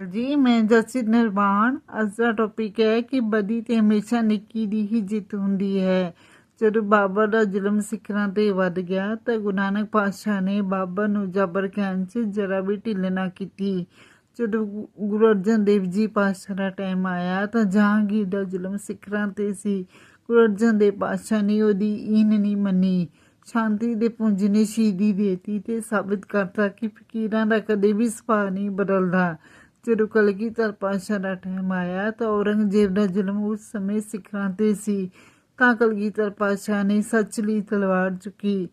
ਜੀ, ਮੈਂ ਜਸਿਤ ਨਿਰਵਾਣ, ਅੱਜ ਦਾ ਟੌਪਿਕ ਹੈ ਕਿ ਬਦੀ ਤੇ ਹਮੇਸ਼ਾ ਨਿੱਕੀ ਦੀ ਹੀ ਜਿੱਤ ਹੁੰਦੀ ਹੈ। ਜਦੋਂ ਬਾਬਰ ਦਾ ਜ਼ੁਲਮ ਸਿੱਖਾਂ ਤੇ ਵੱਧ ਗਿਆ, ਤਾਂ ਗੁਰੂ ਨਾਨਕ ਪਾਤਸ਼ਾਹ ਨੇ ਬਾਬਰ ਨੂੰ ਜਬਰ ਕਹਿਣ 'ਚ ਜਰਾ ਵੀ ਢਿੱਲ ਨਾ ਕੀਤੀ। ਜਦੋਂ ਗੁਰੂ ਅਰਜਨ ਦੇਵ ਜੀ ਪਾਤਸ਼ਾਹ ਦਾ ਟਾਈਮ ਆਇਆ, ਤਾਂ ਜਹਾਂਗੀਰ ਦਾ ਜ਼ੁਲਮ ਸਿਖਰਾਂ ਤੇ ਸੀ। ਗੁਰੂ ਅਰਜਨ ਦੇਵ ਪਾਤਸ਼ਾਹ ਨੇ ਉਹਦੀ ਈਨ ਨਹੀਂ ਮੰਨੀ। ਸ਼ਾਂਤੀ ਦੇ ਪੁੰਜ ਨੇ ਸ਼ਹੀਦੀ ਦੇਤੀ ਤੇ ਸਾਬਿਤ ਕਰਤਾ ਕਿ ਫਕੀਰਾਂ ਦਾ ਕਦੇ ਵੀ ਸੁਭਾਅ ਨਹੀਂ ਬਦਲਦਾ। ਜਦੋਂ ਕਲਗੀਧਰ ਪਾਤਸ਼ਾਹ ਦਾ ਟਾਈਮ ਆਇਆ ਤਾਂ ਔਰੰਗਜ਼ੇਬ ਦਾ ਜ਼ੁਲਮ ਉਸ ਸਮੇਂ ਸਿਖਰਾਂ ਤੇ ਸੀ। ਤਾਂ ਕਲਗੀਧਰ ਪਾਤਸ਼ਾਹ ਨੇ ਸੱਚ ਲਈ ਤਲਵਾਰ ਚੁੱਕੀ।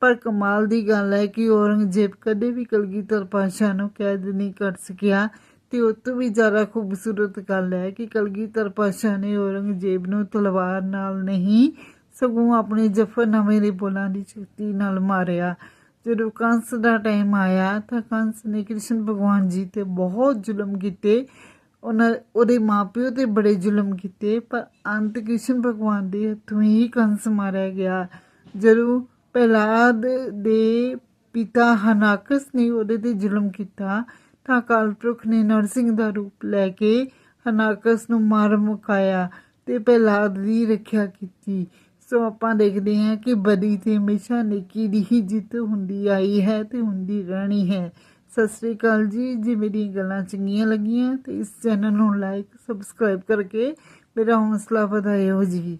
ਪਰ ਕਮਾਲ ਦੀ ਗੱਲ ਹੈ ਕਿ ਔਰੰਗਜ਼ੇਬ ਕਦੇ ਵੀ ਕਲਗੀਧਰ ਪਾਤਸ਼ਾਹ ਨੂੰ ਕੈਦ ਨਹੀਂ ਕਰ ਸਕਿਆ ਤੇ ਉਸ ਤੋਂ ਵੀ ਜ਼ਿਆਦਾ ਖੂਬਸੂਰਤ ਗੱਲ ਹੈ ਕਿ ਕਲਗੀਧਰ ਪਾਤਸ਼ਾਹ ਨੇ ਔਰੰਗਜ਼ੇਬ ਨੂੰ ਤਲਵਾਰ ਨਾਲ ਨਹੀਂ, ਸਗੋਂ ਆਪਣੇ ਜਫਰਨਾਮੇ ਦੇ ਬੋਲਾਂ ਦੀ ਸ਼ਕਤੀ ਨਾਲ ਮਾਰਿਆ। ਜਦੋਂ ਕੰਸ ਦਾ ਟਾਈਮ ਆਇਆ ਤਾਂ ਕੰਸ ਨੇ ਕ੍ਰਿਸ਼ਨ ਭਗਵਾਨ ਜੀ ਤੇ ਬਹੁਤ ਜ਼ੁਲਮ ਕੀਤੇ। ਉਹਨਾਂ, ਉਹਦੇ ਮਾਪਿਓ ਤੇ ਬੜੇ ਜ਼ੁਲਮ ਕੀਤੇ, ਪਰ ਅੰਤ ਕ੍ਰਿਸ਼ਨ ਭਗਵਾਨ ਦੇ ਹੱਥੋਂ ਹੀ ਕੰਸ ਮਾਰਿਆ ਗਿਆ। ਜਦੋਂ ਪਹਿਲਾਦ ਦੇ ਪਿਤਾ ਹਨਾਕਸ ਨੇ ਉਹਦੇ ਤੇ ਜ਼ੁਲਮ ਕੀਤਾ, ਤਾਂ ਅਕਾਲ ਪੁਰਖ ਨੇ ਨਰਸਿੰਘ ਦਾ ਰੂਪ ਲੈ ਕੇ ਹਨਾਕਸ ਨੂੰ ਮਾਰ ਮੁਕਾਇਆ ਤੇ ਪਹਿਲਾਦ ਦੀ ਰੱਖਿਆ ਕੀਤੀ। ਸੋ ਆਪਾਂ ਦੇਖਦੇ ਹਾਂ ਕਿ ਬਦੀ ਤੇ ਹਮੇਸ਼ਾ ਨੇਕੀ ਦੀ ਹੀ ਜਿੱਤ ਹੁੰਦੀ ਆਈ ਹੈ ਤੇ ਹੁੰਦੀ ਰਹਿਣੀ ਹੈ। ਸਤਿ ਸ੍ਰੀ ਅਕਾਲ ਜੀ, ਜੇ ਮੇਰੀਆਂ ਗੱਲਾਂ ਚੰਗੀਆਂ ਲੱਗੀਆਂ ਤੇ ਇਸ ਚੈਨਲ ਨੂੰ ਲਾਈਕ ਸਬਸਕ੍ਰਾਈਬ ਕਰਕੇ ਮੇਰਾ ਹੌਸਲਾ ਵਧਾਇਓ ਜੀ।